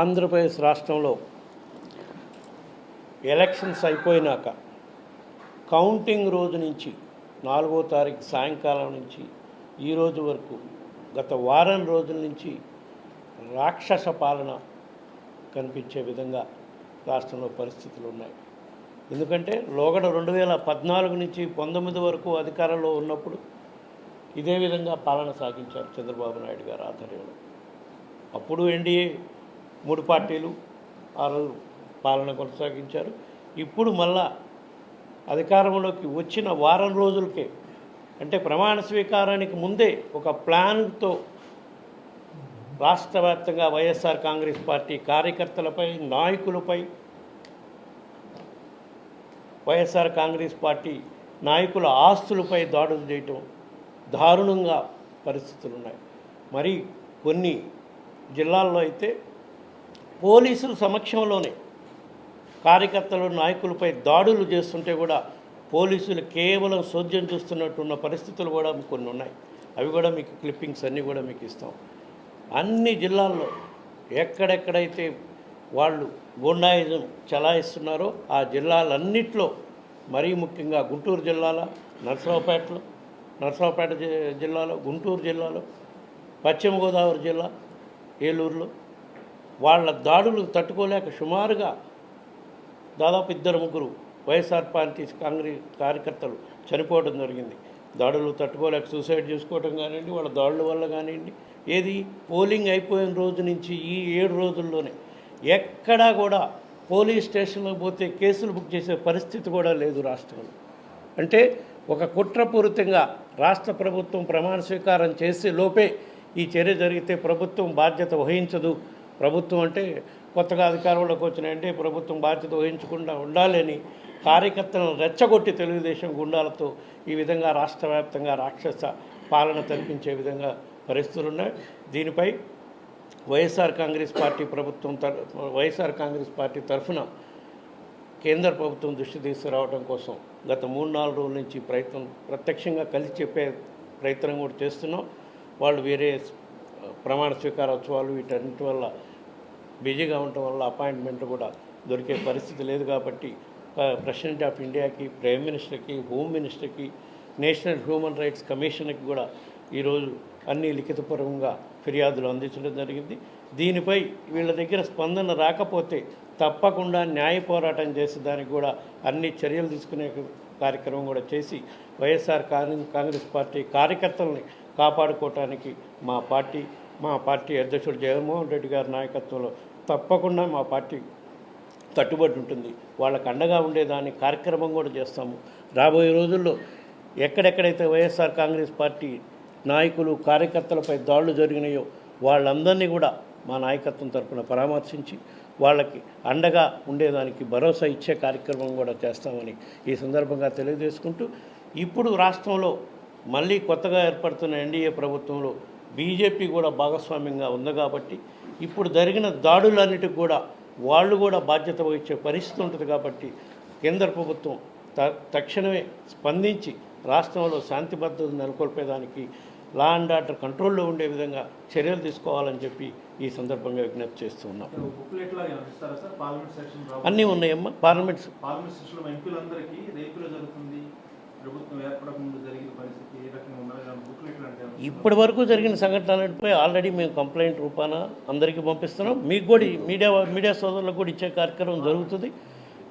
ఆంధ్రప్రదేశ్ రాష్ట్రంలో ఎలక్షన్స్ అయిపోయినాక కౌంటింగ్ రోజు నుంచి నాలుగో తారీఖు సాయంకాలం నుంచి ఈరోజు వరకు గత వారం రోజుల నుంచి రాక్షస పాలన కనిపించే విధంగా రాష్ట్రంలో పరిస్థితులు ఉన్నాయి. ఎందుకంటే లోగడ రెండు వేల పద్నాలుగు నుంచి పంతొమ్మిది వరకు అధికారంలో ఉన్నప్పుడు ఇదే విధంగా పాలన సాగించారు చంద్రబాబు నాయుడు గారు ఆధ్వర్యంలో. అప్పుడు ఎన్డీఏ మూడు పార్టీలు ఆ రోజు పాలన కొనసాగించారు. ఇప్పుడు మళ్ళా అధికారంలోకి వచ్చిన వారం రోజులకే అంటే ప్రమాణ స్వీకారానికి ముందే ఒక ప్లాన్తో రాష్ట్ర వ్యాప్తంగా వైఎస్ఆర్ కాంగ్రెస్ పార్టీ కార్యకర్తలపై నాయకులపై వైఎస్ఆర్ కాంగ్రెస్ పార్టీ నాయకుల ఆస్తులపై దాడులు చేయటం దారుణంగా పరిస్థితులు ఉన్నాయి మరి కొన్ని జిల్లాల్లో అయితే పోలీసుల సమక్షంలోనే కార్యకర్తలు నాయకులపై దాడులు చేస్తుంటే కూడా పోలీసులు కేవలం సోద్యం చూస్తున్నట్టున్న పరిస్థితులు కూడా కొన్ని ఉన్నాయి. అవి కూడా మీకు క్లిప్పింగ్స్ అన్నీ కూడా మీకు ఇస్తాం. అన్ని జిల్లాల్లో ఎక్కడెక్కడైతే వాళ్ళు గుండాయిజం చలాయిస్తున్నారో ఆ జిల్లాలన్నిట్లో మరీ ముఖ్యంగా గుంటూరు జిల్లాలో నరసరావుపేటలో నరసరావుపేట జిల్లాలో గుంటూరు జిల్లాలో పశ్చిమ గోదావరి జిల్లా ఏలూరులో వాళ్ళ దాడులు తట్టుకోలేక సుమారుగా దాదాపు ఇద్దరు ముగ్గురు వైఎస్ఆర్ పార్టీ కాంగ్రెస్ కార్యకర్తలు చనిపోవడం జరిగింది. దాడులు తట్టుకోలేక సూసైడ్ చేసుకోవడం కానివ్వండి వాళ్ళ దాడుల వల్ల కానివ్వండి ఏది? పోలింగ్ అయిపోయిన రోజు నుంచి ఈ ఏడు రోజుల్లోనే ఎక్కడా కూడా పోలీస్ స్టేషన్లో పోతే కేసులు బుక్ చేసే పరిస్థితి కూడా లేదు రాష్ట్రంలో. అంటే ఒక కుట్రపూరితంగా రాష్ట్ర ప్రభుత్వం ప్రమాణ స్వీకారం చేసే లోపే ఈ చర్య జరిగితే ప్రభుత్వం బాధ్యత వహించదు. ప్రభుత్వం అంటే కొత్తగా అధికారంలోకి వచ్చినాయంటే ప్రభుత్వం బాధ్యత వహించకుండా ఉండాలని కార్యకర్తలను రెచ్చగొట్టి తెలుగుదేశం గుండాలతో ఈ విధంగా రాష్ట్ర వ్యాప్తంగా రాక్షస పాలన కల్పించే విధంగా పరిస్థితులు ఉన్నాయి. దీనిపై వైఎస్ఆర్ కాంగ్రెస్ పార్టీ ప్రభుత్వం తర వైఎస్ఆర్ కాంగ్రెస్ పార్టీ తరఫున కేంద్ర ప్రభుత్వం దృష్టి తీసుకురావడం కోసం గత మూడు నాలుగు రోజుల నుంచి ప్రయత్నం ప్రత్యక్షంగా కలిసి చెప్పే ప్రయత్నం కూడా చేస్తున్నాం. వాళ్ళు వేరే ప్రమాణ స్వీకారోత్సవాలు వీటన్నిటి వల్ల బిజీగా ఉండటం వల్ల అపాయింట్మెంట్ కూడా దొరికే పరిస్థితి లేదు కాబట్టి ప్రెసిడెంట్ ఆఫ్ ఇండియాకి ప్రైమ్ మినిస్టర్కి హోమ్ మినిస్టర్కి నేషనల్ హ్యూమన్ రైట్స్ కమిషన్కి కూడా ఈరోజు అన్ని లిఖితపూర్వకంగా ఫిర్యాదులు అందించడం జరిగింది. దీనిపై వీళ్ళ దగ్గర స్పందన రాకపోతే తప్పకుండా న్యాయ పోరాటం చేసే దానికి కూడా అన్ని చర్యలు తీసుకునే కార్యక్రమం కూడా చేసి వైఎస్ఆర్ కాంగ్రెస్ కాంగ్రెస్ పార్టీ కార్యకర్తల్ని కాపాడుకోవటానికి మా పార్టీ మా పార్టీ అధ్యక్షుడు జగన్మోహన్ రెడ్డి గారి నాయకత్వంలో తప్పకుండా మా పార్టీ కట్టుబడి ఉంటుంది. వాళ్ళకు అండగా ఉండేదాని కార్యక్రమం కూడా చేస్తాము. రాబోయే రోజుల్లో ఎక్కడెక్కడైతే వైఎస్ఆర్ కాంగ్రెస్ పార్టీ నాయకులు కార్యకర్తలపై దాడులు జరిగినాయో వాళ్ళందరినీ కూడా మా నాయకత్వం తరపున పరామర్శించి వాళ్ళకి అండగా ఉండేదానికి భరోసా ఇచ్చే కార్యక్రమం కూడా చేస్తామని ఈ సందర్భంగా తెలియజేసుకుంటూ ఇప్పుడు రాష్ట్రంలో మళ్ళీ కొత్తగా ఏర్పడుతున్న ఎన్డీఏ ప్రభుత్వంలో బీజేపీ కూడా భాగస్వామ్యంగా ఉంది కాబట్టి ఇప్పుడు జరిగిన దాడులన్నిటికి కూడా వాళ్ళు కూడా బాధ్యత వహించే పరిస్థితి ఉంటుంది కాబట్టి కేంద్ర ప్రభుత్వం త తక్షణమే స్పందించి రాష్ట్రంలో శాంతి భద్రత నెలకొల్పేదానికి లా అండ్ ఆర్డర్ కంట్రోల్లో ఉండే విధంగా చర్యలు తీసుకోవాలని చెప్పి ఈ సందర్భంగా విజ్ఞప్తి చేస్తూ ఉన్నాం. అన్నీ ఉన్నాయమ్మా. పార్లమెంట్? ఇప్పటి వరకు జరిగిన సంఘటనలపై ఆల్రెడీ మేము కంప్లైంట్ రూపాన అందరికీ పంపిస్తున్నాం. మీకు కూడా మీడియా మీడియా సోదరులకు కూడా ఇచ్చే కార్యక్రమం జరుగుతుంది.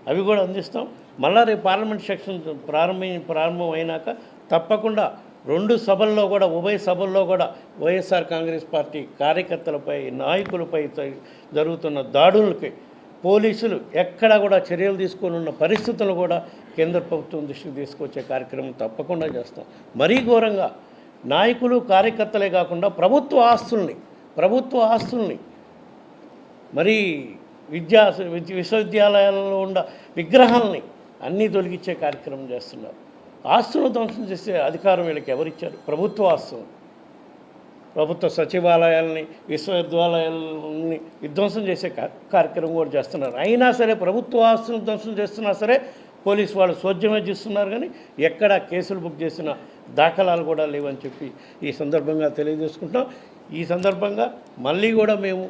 అవి కూడా అందిస్తాం. మళ్ళా రేపు పార్లమెంట్ సెక్షన్ ప్రారంభం ప్రారంభం అయినాక తప్పకుండా రెండు సభల్లో కూడా ఉభయ సభల్లో కూడా వైఎస్ఆర్ కాంగ్రెస్ పార్టీ కార్యకర్తలపై నాయకులపై జరుగుతున్న దాడులకి పోలీసులు ఎక్కడా కూడా చర్యలు తీసుకొని ఉన్న పరిస్థితులు కూడా కేంద్ర ప్రభుత్వం దృష్టికి తీసుకొచ్చే కార్యక్రమం తప్పకుండా చేస్తాం. మరీ ఘోరంగా నాయకులు కార్యకర్తలే కాకుండా ప్రభుత్వ ఆస్తుల్ని ప్రభుత్వ ఆస్తుల్ని మరి విద్యా విద్య- విశ్వవిద్యాలయాలలో ఉన్న విగ్రహాలని అన్నీ తొలగించే కార్యక్రమం చేస్తున్నారు. ఆస్తులను ధ్వంసం చేసే అధికారం వీళ్ళకి ఎవరిచ్చారు? ప్రభుత్వ ఆస్తులు. ప్రభుత్వ సచివాలయాలని విశ్వవిద్యాలయాలని విధ్వంసం చేసే కార్యక్రమం కూడా చేస్తున్నారు. అయినా సరే ప్రభుత్వ ఆస్తులను ధ్వంసం చేస్తున్నా సరే పోలీసు వాళ్ళు సోద్యమే చేస్తున్నారు కానీ ఎక్కడ కేసులు బుక్ చేసిన దాఖలాలు కూడా లేవని చెప్పి ఈ సందర్భంగా తెలియజేసుకుంటాం ఈ సందర్భంగా మళ్ళీ కూడా మేము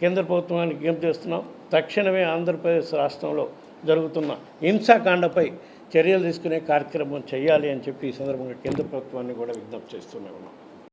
కేంద్ర ప్రభుత్వానికి విజ్ఞప్తి చేస్తున్నాం. తక్షణమే ఆంధ్రప్రదేశ్ రాష్ట్రంలో జరుగుతున్న హింసాకాండపై చర్యలు తీసుకునే కార్యక్రమం చేయాలి అని చెప్పి ఈ సందర్భంగా కేంద్ర ప్రభుత్వాన్ని కూడా విజ్ఞప్తి చేస్తూనే ఉన్నాం.